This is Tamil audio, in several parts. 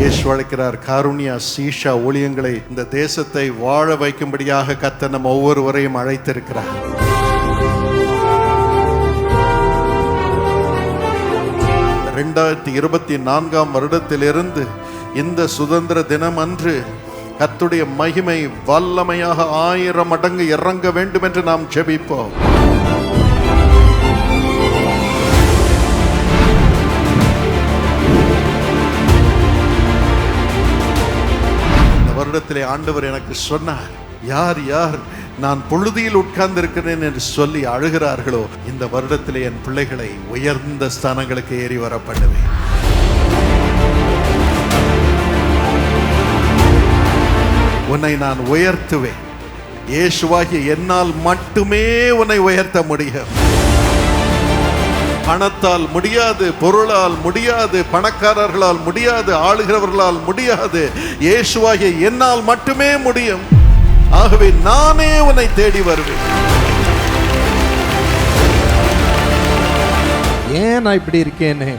இயேசு அழைக்கிறார் காருண்யா சீஷா ஊழியங்களை இந்த தேசத்தை வாழ வைக்கும்படியாக கத்த நம்ம ஒவ்வொருவரையும் அழைத்திருக்கிறார். ரெண்டாயிரத்தி இருபத்தி நான்காம் வருடத்திலிருந்து இந்த சுதந்திர தினம் அன்று கத்துடைய மகிமை வல்லமையாக ஆயிரம் மடங்கு இறங்க வேண்டும் என்று நாம் ஜெபிப்போம். வருடத்திலே ஆண்டவர் எனக்கு சொன்னார் யார் யார் நான் பொழுதியில் உட்கார்ந்திருக்கிறேன் என்று சொல்லி அழுகிறார்களோ இந்த வருடத்திலே என் பிள்ளைகளை உயர்ந்த ஸ்தானங்களுக்கு ஏறி வர பண்ணுவேன் உன்னை நான் உயர்த்துவேன். இயேசுவாகிய என்னால் மட்டுமே உன்னை உயர்த்த முடியும். பணத்தால் முடியாது பொருளால் முடியாது பணக்காரர்களால் முடியாது ஆளுகிறவர்களால் முடியாது. இயேசுவாகிய என்னால் மட்டுமே முடியும். ஆகவே நானே உன்னை தேடி வருவேன். ஏன் நான் இப்படி இருக்கேன்னு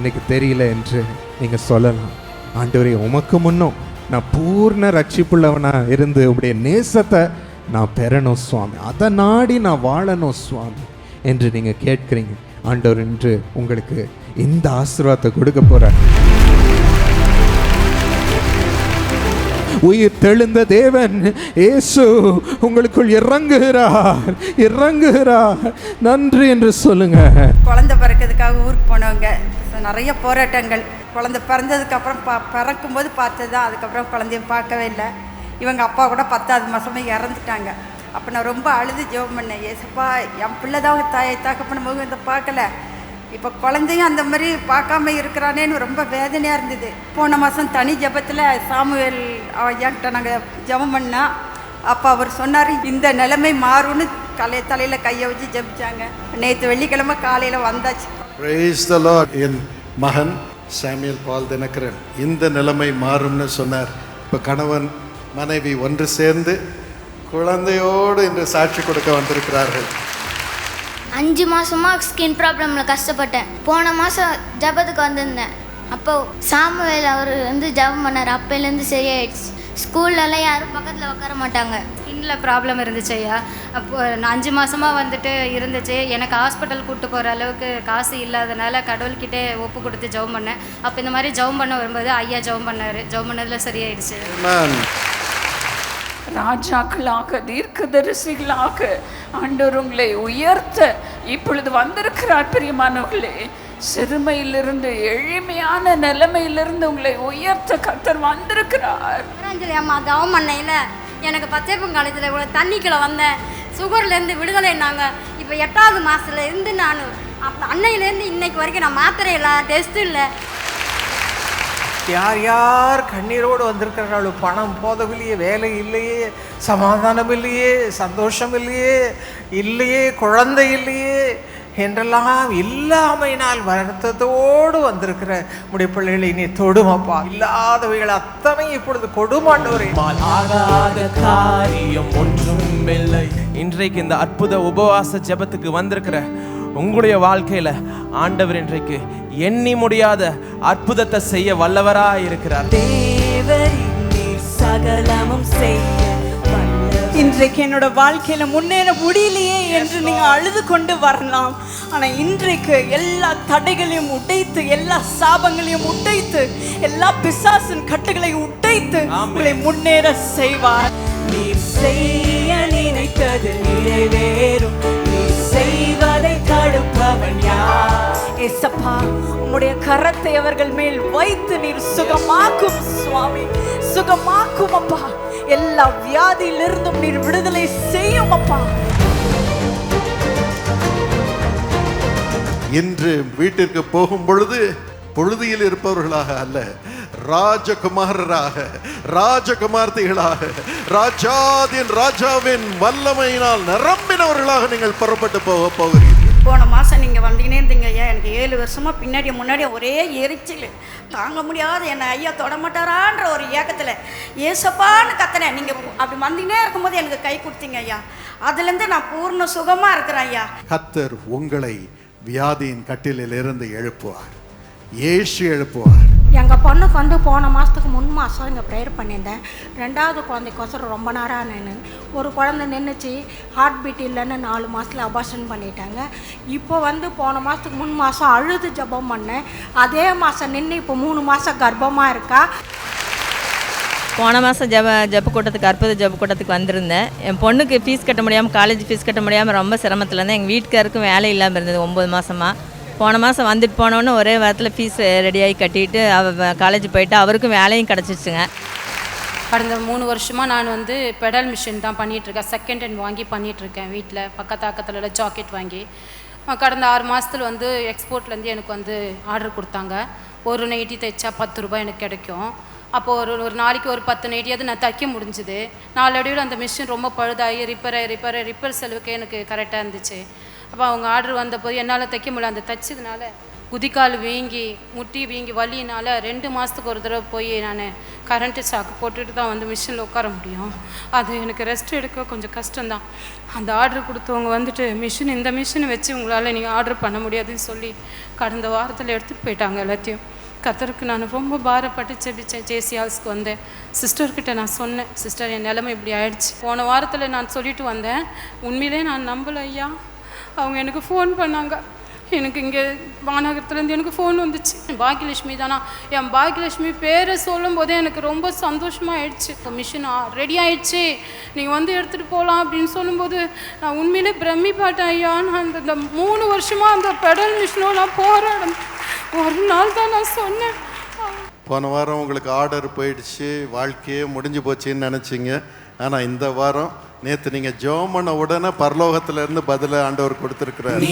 எனக்கு தெரியல என்று நீங்க சொல்லலாம். ஆண்டவரே உமக்கு முன்னும் நான் பூர்ண ரட்சிப்புள்ளவனா இருந்து உடைய நேசத்தை நான் பெறணும் சுவாமி. அதை நாடி நான் வாழணும் சுவாமி என்று நீங்கள் கேட்குறீங்க. ஆண்டவர் இன்று உங்களுக்கு இந்த ஆசீர்வாதத்தை கொடுக்க போகிறார் உயிர் தெழுந்த தேவன் இயேசு உங்களுக்குள் இறங்குகிறார் இறங்குகிறார். நன்றி என்று சொல்லுங்க. குழந்தை பிறக்கிறதுக்காக ஊருக்கு போனவங்க நிறைய போராட்டங்கள். குழந்தை பிறந்ததுக்கப்புறம் ப பிறக்கும்போது பார்த்தது தான் அதுக்கப்புறம் குழந்தைய பார்க்கவே இல்லை. இவங்க அப்பா கூட பத்தாவது மாதமே இறந்துட்டாங்க. அப்போ நான் ரொம்ப அழுது ஜெபம் பண்ணேன் ஏசப்பா என் பிள்ளை தான் தாயை முகம் இதை பார்க்கல. இப்போ குழந்தையும் அந்த மாதிரி பார்க்காம இருக்கிறானேன்னு ரொம்ப வேதனையாக இருந்தது. போன மாதம் தனி ஜெபத்தில் சாமுவேல் ஐயாக்கிட்ட நாங்கள் ஜெபம் பண்ணா அப்போ அவர் சொன்னார் இந்த நிலைமை மாறும்னு கலை தலையில் கையை வச்சு ஜெபிச்சாங்க. நேற்று வெள்ளிக்கிழமை காலையில் வந்தாச்சு. என் மகன் சாமியல் பால் தினகரன் இந்த நிலைமை மாறும்னு சொன்னார். இப்போ கணவன் மனைவி ஒன்று சேர்ந்து குழந்தையோடு இன்று சாட்சி கொடுக்க வந்திருக்கிறார்கள். அஞ்சு மாசமா ஸ்கின் ப்ராப்ளமில் கஷ்டப்பட்டேன். போன மாதம் ஜபத்துக்கு வந்திருந்தேன். அப்போ சாமுவேல் அவர் வந்து ஜபம் பண்ணார். அப்போலேருந்து சரியாயிடுச்சு. ஸ்கூல்லலாம் யாரும் பக்கத்தில் உட்கார மாட்டாங்க. ஸ்கின்ல ப்ராப்ளம் இருந்துச்சு ஐயா. அப்போ நான் அஞ்சு மாசமா வந்துட்டு இருந்துச்சு. எனக்கு ஹாஸ்பிட்டல் கூட்டு போகிற அளவுக்கு காசு இல்லாதனால கடவுள்கிட்டே ஒப்பு கொடுத்து ஜெபம் பண்ணேன். அப்போ இந்த மாதிரி ஜெபம் பண்ண வரும்போது ஐயா ஜெபம் பண்ணார். ஜெபம் பண்ணதுல சரியாயிடுச்சு. Amen. ராஜாக்களாக தீர்க்கதரிசிகளாக ஆண்டவர் உங்களை உயர்த்த இப்பொழுது வந்திருக்கிறார் பிரியமானவர்களே சிறுமையிலிருந்து எளிமையான நிலைமையிலிருந்து உங்களை உயர்த்த கத்தர் வந்திருக்கிறார் அம்மா தவம் பண்ணையில் எனக்கு பச்சைப்பம் காலத்தில் இவ்வளோ தண்ணிக்குள்ள வந்தேன் சுகர்லேருந்து விடுதலைன்னாங்க இப்போ எட்டாவது மாதத்துல இருந்து நான் அப்போ அன்னையிலேருந்து இன்னைக்கு வரைக்கும் நான் மாத்திரை இல்லை டெஸ்ட்டு இல்லை யார் யார் கண்ணீரோடு வந்திருக்கிறார்களோ பணம் போதவில்லையே வேலை இல்லையே சமாதானம் இல்லையே சந்தோஷம் இல்லையே இல்லையே குழந்தை இல்லையே என்றெல்லாம் இல்லாமையினால் வருத்தத்தோடு வந்திருக்கிற உடைய பிள்ளைகளை நீ தொடுமப்பா. இல்லாதவைகள் அத்தனை இப்பொழுது கொடுமாண்டவரே ஆகாத காரியம் ஒன்றும் இல்லை. இன்றைக்கு இந்த அற்புத உபவாச ஜெபத்துக்கு வந்திருக்கிற உங்களுடைய வாழ்க்கையில ஆண்டவர் இன்றைக்கு எண்ணி முடியாத அற்புதத்தை செய்ய வல்லவரா இருக்கிறார். சகலமும் செய்ய இன்றைக்கு என்னோட வாழ்க்கையில முன்னேற முடியலையே என்று நீங்க அழுது கொண்டு வரலாம். ஆனா இன்றைக்கு எல்லா தடைகளையும் உடைத்து எல்லா சாபங்களையும் உடைத்து எல்லா பிசாசின் கட்டுகளை உடைத்து உங்களை முன்னேற செய்வார். நீ செய்ய நினைத்தது நிறைவேறும். தடுப்பவன் யார்? ஏசப்பா உம்முடைய கரத்தை அவர்கள் மேல் வைத்து நீர் சுகமாக்கும் சுவாமி. சுகமாக்கும் அப்பா. எல்லா வியாதியிலிருந்தும் நீர் விடுதலை செய்யும் அப்பா. இன்று வீட்டிற்கு போகும் பொழுது பொழுதியில் இருப்பவர்களாக அல்ல ராஜகுமாரராக ராஜகுமார்த்திகளாக ராஜாதின் ராஜாவின் வல்லமையினால் நிரம்பினவர்களாக நீங்கள் புறப்பட்டு போக போகிறீர்கள். போன மாதம் நீங்கள் வந்தீங்கன்னே இருந்தீங்க. ஐயா எனக்கு ஏழு வருஷமாக பின்னாடி முன்னாடி ஒரே எரிச்சல். தாங்க முடியாது. என்னை ஐயா தொடமாட்டாரான்ற ஒரு ஏக்கத்தில் ஏசப்பான்னு கத்துனேன். நீங்கள் அப்படி வந்தீங்கன்னே இருக்கும்போது எனக்கு கை கொடுத்தீங்க ஐயா. அதுலேருந்து நான் பூர்ண சுகமாக இருக்கிறேன் ஐயா. கத்தர் உங்களை வியாதியின் கட்டிலிருந்து எழுப்புவார். ஏசு எழுப்புவார். எங்கள் பொண்ணுக்கு வந்து போன மாதத்துக்கு முன் மாதம் இங்கே ப்ரேயர் பண்ணியிருந்தேன். ரெண்டாவது குழந்தைக்கோசரம் ரொம்ப நேரம் நின்று ஒரு குழந்தை நின்றுச்சு ஹார்ட் பீட் இல்லைன்னு நாலு மாதத்தில் அபார்ஷன் பண்ணிட்டாங்க. இப்போ வந்து போன மாதத்துக்கு முன் மாதம் அழுது ஜெபம் பண்ணேன். அதே மாதம் நின்று இப்போ மூணு மாதம் கர்ப்பமாக இருக்கா? போன மாதம் ஜப ஜப்பு கூட்டத்துக்கு அற்புத ஜப்பு கூட்டத்துக்கு வந்திருந்தேன். என் பொண்ணுக்கு ஃபீஸ் கட்ட முடியாமல் காலேஜ் ஃபீஸ் கட்ட முடியாமல் ரொம்ப சிரமத்தில் இருந்தேன். எங்கள் வீட்டுக்காருக்கும் வேலை இல்லாமல் இருந்தது ஒம்பது மாதமாக போன மாதம் வந்துட்டு போனோன்னு ஒரே வாரத்தில் ஃபீஸ் ரெடியாகி கட்டிட்டு அவ காலேஜ் போயிட்டு அவருக்கும் வேலையும் கிடச்சிச்சுங்க. கடந்த மூணு வருஷமாக நான் வந்து பெடல் மிஷின் தான் பண்ணிகிட்ருக்கேன் செகண்ட் ஹேண்ட் வாங்கி பண்ணிகிட்ருக்கேன் வீட்டில் பக்கத்து அக்கத்தில் ஜாக்கெட் வாங்கி. கடந்த ஆறு மாதத்துல வந்து எக்ஸ்போர்ட்லேருந்து எனக்கு வந்து ஆர்டர் கொடுத்தாங்க. ஒரு நைட்டி தைச்சா பத்து ரூபாய் எனக்கு கிடைக்கும். அப்போது ஒரு ஒரு நாளைக்கு ஒரு பத்து நைட்டியாவது நான் தைக்க முடிஞ்சுது. நாலடியில் அந்த மிஷின் ரொம்ப பழுதாகி ரிப்பேர் ஆகி ரிப்பேர் ரிப்பேர் செலவுக்கே எனக்கு கரெக்டாக இருந்துச்சு. அப்போ அவங்க ஆர்டர் வந்தபோது என்னால் தைக்க முடியல. அந்த தைச்சதுனால குதிக்கால் வீங்கி முட்டி வீங்கி வலியினால ரெண்டு மாதத்துக்கு ஒரு தடவை போய் நான் கரண்ட்டு சாக்கு போட்டுட்டு தான் வந்து மிஷினில் உட்கார முடியும். அது எனக்கு ரெஸ்ட் எடுக்க கொஞ்சம் கஷ்டம்தான். அந்த ஆர்டர் கொடுத்தவங்க வந்துட்டு மிஷின் இந்த மிஷினை வச்சு உங்களால் நீங்கள் ஆர்டர் பண்ண முடியாதுன்னு சொல்லி கடந்த வாரத்தில் எடுத்துகிட்டு போயிட்டாங்க எல்லாத்தையும். கத்தருக்கு நான் ரொம்ப பாரப்பட்டு செபிச்சேன் ஜேசி ஹால்ஸ்க்கு வந்தேன். சிஸ்டர்கிட்ட நான் சொன்னேன் சிஸ்டர் என் நிலமை இப்படி ஆயிடுச்சு. போன வாரத்தில் நான் சொல்லிட்டு வந்தேன். உண்மையிலே நான் நம்பலை ஐயா. அவங்க எனக்கு ஃபோன் பண்ணாங்க. எனக்கு இங்கே மாநகரத்துலேருந்து எனக்கு ஃபோன் வந்துச்சு. பாக்கியலட்சுமி தானா? என் பாக்கியலட்சுமி பேரை சொல்லும் போதே எனக்கு ரொம்ப சந்தோஷமாக ஆயிடுச்சு மிஷின் ரெடி ஆயிடுச்சு. நீங்கள் வந்து எடுத்துகிட்டு போகலாம் அப்படின்னு சொல்லும்போது நான் உண்மையிலே பிரமிப்பாட்டேன் ஐயா. நான் அந்த இந்த மூணு வருஷமாக அந்த பெடல் மிஷினோ நான் போராடினேன் ஒரு நாள் தான் நான் சொன்னேன். போன வாரம் உங்களுக்கு ஆர்டர் போயிடுச்சு வாழ்க்கையே முடிஞ்சு போச்சுன்னு நினச்சிங்க. ஆனால் இந்த வாரம் நேற்று நீங்கள் ஜெபம் பண்ண உடனே பரலோகத்துல இருந்து பதிலை ஆண்டவர் கொடுத்துருக்குறாரு.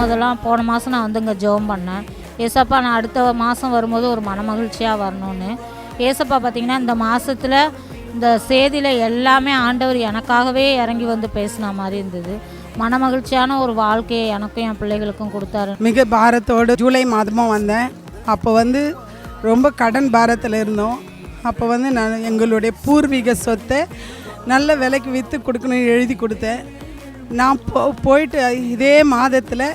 முதல்லாம் போன மாதம் நான் வந்து இங்கே ஜெபம் பண்ணேன். ஏசப்பா நான் அடுத்த மாதம் வரும்போது ஒரு மனமகிழ்ச்சியாக வரணும்னு. ஏசப்பா பார்த்தீங்கன்னா இந்த மாதத்தில் இந்த செய்தியில் எல்லாமே ஆண்டவர் எனக்காகவே இறங்கி வந்து பேசின மாதிரி இருந்தது. மனமகிழ்ச்சியான ஒரு வாழ்க்கையை எனக்கும் என் பிள்ளைகளுக்கும் கொடுத்தாரு. மிக பாரத்தோடு ஜூலை மாதமாக வந்தேன். அப்போ வந்து ரொம்ப கடன் பாரத்தில் இருந்தோம். அப்போ வந்து நான் எங்களுடைய பூர்வீக சொத்தை நல்ல விலைக்கு விற்று கொடுக்கணும்னு எழுதி கொடுத்தேன். நான் போ போயிட்டு இதே மாதத்தில்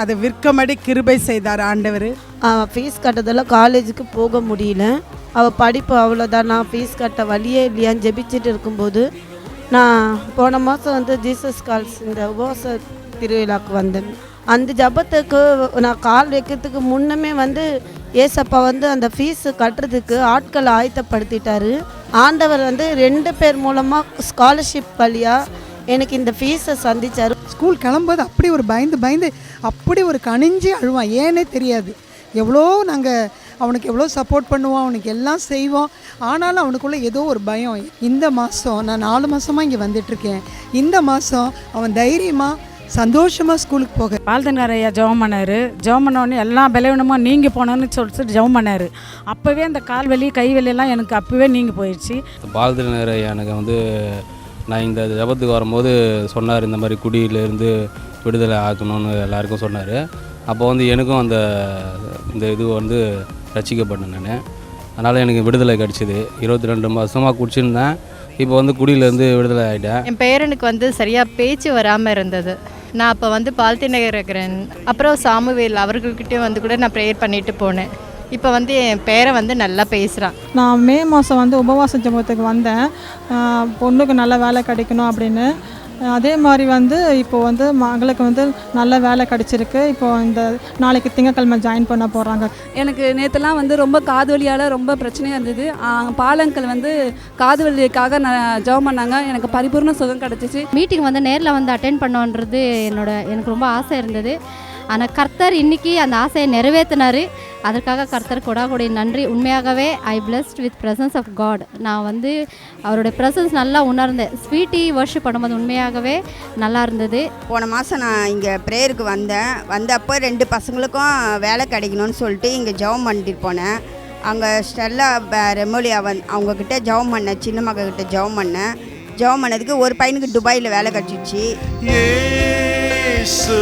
அதை விற்கமடி கிருபை செய்தார் ஆண்டவர். ஃபீஸ் கட்டதில் காலேஜுக்கு போக முடியல. அவள் படிப்பு அவ்வளோதான் நான் ஃபீஸ் கட்ட வழியே இல்லையான்னு ஜெபிச்சுட்டு இருக்கும்போது நான் போன மாதம் வந்து ஜீசஸ் கால்ஸ் இந்த உபவாச திருவிழாவுக்கு வந்தேன். அந்த ஜபத்துக்கு நான் கால் வைக்கிறதுக்கு முன்னமே வந்து ஏசப்பா வந்து அந்த ஃபீஸ் கட்டுறதுக்கு ஆட்களை ஆயத்தப்படுத்திட்டாரு. ஆண்டவர் வந்து ரெண்டு பேர் மூலமாக ஸ்காலர்ஷிப் வழியாக எனக்கு இந்த ஃபீஸை சந்திச்சார். ஸ்கூல் கிளம்பும்போது அப்படி ஒரு பயந்து பயந்து அப்படி ஒரு கணிஞ்சு அழுவான். ஏன்னே தெரியாது. எவ்வளோ நாங்கள் அவனுக்கு எவ்வளோ சப்போர்ட் பண்ணுவோம் அவனுக்கு எல்லாம் செய்வோம் ஆனாலும் அவனுக்குள்ளே ஏதோ ஒரு பயம். இந்த மாதம் நான் நாலு மாதமாக இங்கே வந்துட்டுருக்கேன். இந்த மாதம் அவன் தைரியமாக சந்தோஷமாக ஸ்கூலுக்கு போக பால்தங்கார ஐயா ஜெபம் பண்ணார். ஜெபம் பண்ணோடனே எல்லா பலவீனமும் நீங்கள் போனோன்னு சொல்லிட்டு ஜெபம் பண்ணார். அப்போவே அந்த கால் வலி கை வலியெல்லாம் எனக்கு அப்போவே நீங்கள் போயிடுச்சு பாலத்தினர் எனக்கு வந்து நான் இந்த ஜபத்துக்கு வரும்போது சொன்னார் இந்த மாதிரி குடியிலேருந்து விடுதலை ஆக்கணும்னு எல்லாருக்கும் சொன்னார். அப்போ வந்து எனக்கும் அந்த இந்த இது வந்து ரசிக்கப்பட்டேன் நான். அதனால் எனக்கு விடுதலை கிடச்சிது. இருபத்தி ரெண்டு மாதமாக குடிச்சிருந்தேன். இப்போ வந்து குடியிலேருந்து விடுதலை ஆகிட்டேன் என் பேரனுக்கு வந்து சரியாக பேச்சு வராமல் இருந்தது. நான் அப்போ வந்து பால்தி நகர் இருக்கிறேன். அப்புறம் சாமுவேல் அவர்கள்கிட்டயும் வந்து கூட நான் ப்ரேயர் பண்ணிட்டு போனேன். இப்போ வந்து என் பேரை வந்து நல்லா பேசுகிறான் நான் மே மாதம் வந்து உபவாச ஜபத்துக்கு வந்தேன். பொண்ணுக்கு நல்ல வேலை கிடைக்கணும் அப்படின்னு. அதே மாதிரி வந்து இப்போ வந்து மகளுக்கு வந்து நல்ல வேலை கிடைச்சிருக்கு. இப்போ இந்த நாளைக்கு திங்கக்கிழமை ஜாயின் பண்ண போகிறாங்க எனக்கு நேற்றுலாம் வந்து ரொம்ப காது வலியால் ரொம்ப பிரச்சனையாக இருந்தது. பாலங்கள் வந்து காது வலிக்காக நான் ஜெபம் பண்ணாங்க. எனக்கு பரிபூர்ண சுகம் கிடச்சிச்சு. மீட்டிங் வந்து நேரில் வந்து அட்டென்ட் பண்ணோன்றது என்னோட எனக்கு ரொம்ப ஆசை இருந்தது. ஆனால் கர்த்தர் இன்னைக்கு அந்த ஆசையை நிறைவேற்றினார் அதற்காக கர்த்தர் கொடாக்கூடிய நன்றி. உண்மையாகவே I blessed with presence of God நான் வந்து அவருடைய presence நல்லா உணர்ந்தேன். ஸ்வீட்டி worship பண்ணும்போது உண்மையாகவே நல்லா இருந்தது. போன மாதம் நான் இங்கே ப்ரேயருக்கு வந்தேன். வந்தப்போ ரெண்டு பசங்களுக்கும் வேலை கிடைக்கணும்னு சொல்லிட்டு இங்கே ஜெபம் பண்ணிட்டு போனேன். அங்கே ஸ்டெல்லா ரெமோலியா வந் அவங்கக்கிட்ட ஜெபம் பண்ணேன். சின்ன மகக்கிட்ட ஜெபம் பண்ணேன். ஜெபம் பண்ணதுக்கு ஒரு பையனுக்கு துபாயில் வேலை கிடச்சிச்சு. இயேசு